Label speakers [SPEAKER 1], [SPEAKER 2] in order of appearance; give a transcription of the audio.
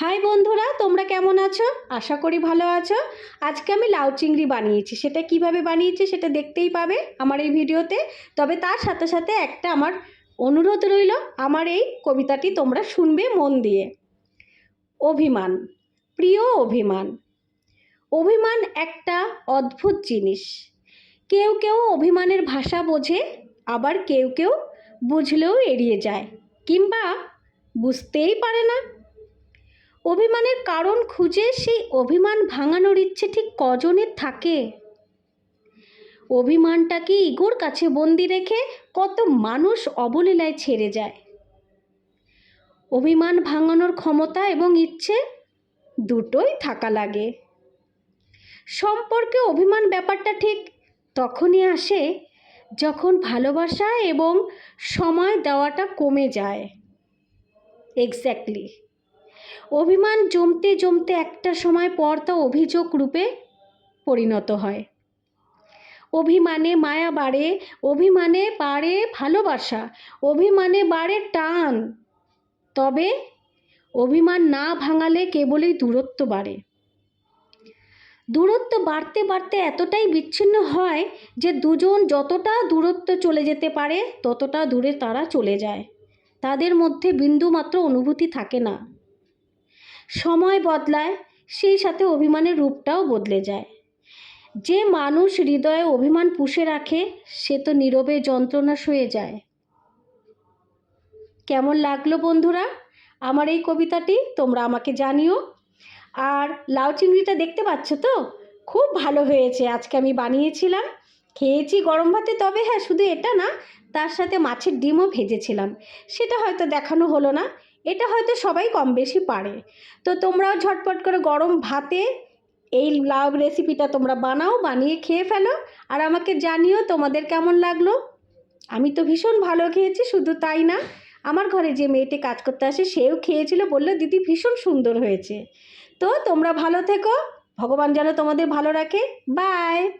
[SPEAKER 1] High বন্ধুরা, তোমরা কেমন আছো? আশা করি ভালো আছো। আজকে আমি লাউ চিংড়ি বানিয়েছি। সেটা কীভাবে বানিয়েছি সেটা দেখতেই পাবে আমার এই ভিডিওতে। তবে তার সাথে সাথে একটা আমার অনুরোধ রইল, আমার এই কবিতাটি তোমরা শুনবে মন দিয়ে। অভিমান, প্রিয় অভিমান। অভিমান একটা অদ্ভুত জিনিস। কেউ কেউ অভিমানের ভাষা বোঝে, আবার কেউ কেউ বুঝলেও এড়িয়ে যায়। কিংবা বুঝতেই পারে না। অভিমানের কারণ খুঁজে সেই অভিমান ভাঙানোর ইচ্ছে ঠিক কজনের থাকে? অভিমানটাকে ইগোর কাছে বন্দি রেখে কত মানুষ অবলীলায় ছেড়ে যায়? অভিমান ভাঙানোর ক্ষমতা এবং ইচ্ছে দুটোই থাকা লাগে। সম্পর্কে অভিমান ব্যাপারটা ঠিক তখনই আসে যখন ভালোবাসা এবং সময় দেওয়াটা কমে যায়। এক্স্যাক্টলি অভিমান জমতে জমতে একটা সময় পর তা অভিযোগ রূপে পরিণত হয়। অভিমানে মায়া বাড়ে, অভিমানে বাড়ে ভালোবাসা, অভিমানে বাড়ে টান। তবে অভিমান না ভাঙালে কেবলই দূরত্ব বাড়ে। দূরত্ব বাড়তে বাড়তে এতটাই বিচ্ছিন্ন হয় যে দুজন যতটা দূরত্ব চলে যেতে পারে, ততটা দূরে তারা চলে যায়। তাদের মধ্যে বিন্দুমাত্র অনুভূতি থাকে না। সময় বদলায়, সেই সাথে অভিমানের রূপটাও বদলে যায়। যে মানুষ হৃদয়ে অভিমান পুষে রাখে, সে তো নীরবে যন্ত্রণা সয়ে যায়। কেমন লাগল বন্ধুরা? আমার এই কবিতাটি তোমরা আমাকে জানিও। আর লাউ চিংড়িটা দেখতে পাচ্ছ তো? খুব ভালো হয়েছে, আজকে আমি বানিয়েছিলাম। খেয়েছি গরম ভাতে, তবে হ্যাঁ শুধু এটা না, তার সাথে মাছের ডিমও ভেজেছিলাম। সেটা হয়তো দেখানো হলো না। এটা হয়তো সবাই কম বেশি পারে। তো তোমরাও ঝটপট করে গরম ভাতে এই লাউ রেসিপিটা তোমরা বানাও, বানিয়ে খেয়ে ফেলো। আর আমাকে জানিও তোমাদের কেমন লাগল। আমি তো ভীষণ ভালো খেয়েছি, শুধু তাই না, আমার ঘরে যে মেয়েটি কাজ করতে আসে, সেও খেয়েছিল, বলল, দিদি, ভীষণ সুন্দর হয়েছে। তো তোমরা ভালো থেকো, ভগবান যেন তোমাদের ভালো রাখে। বাই!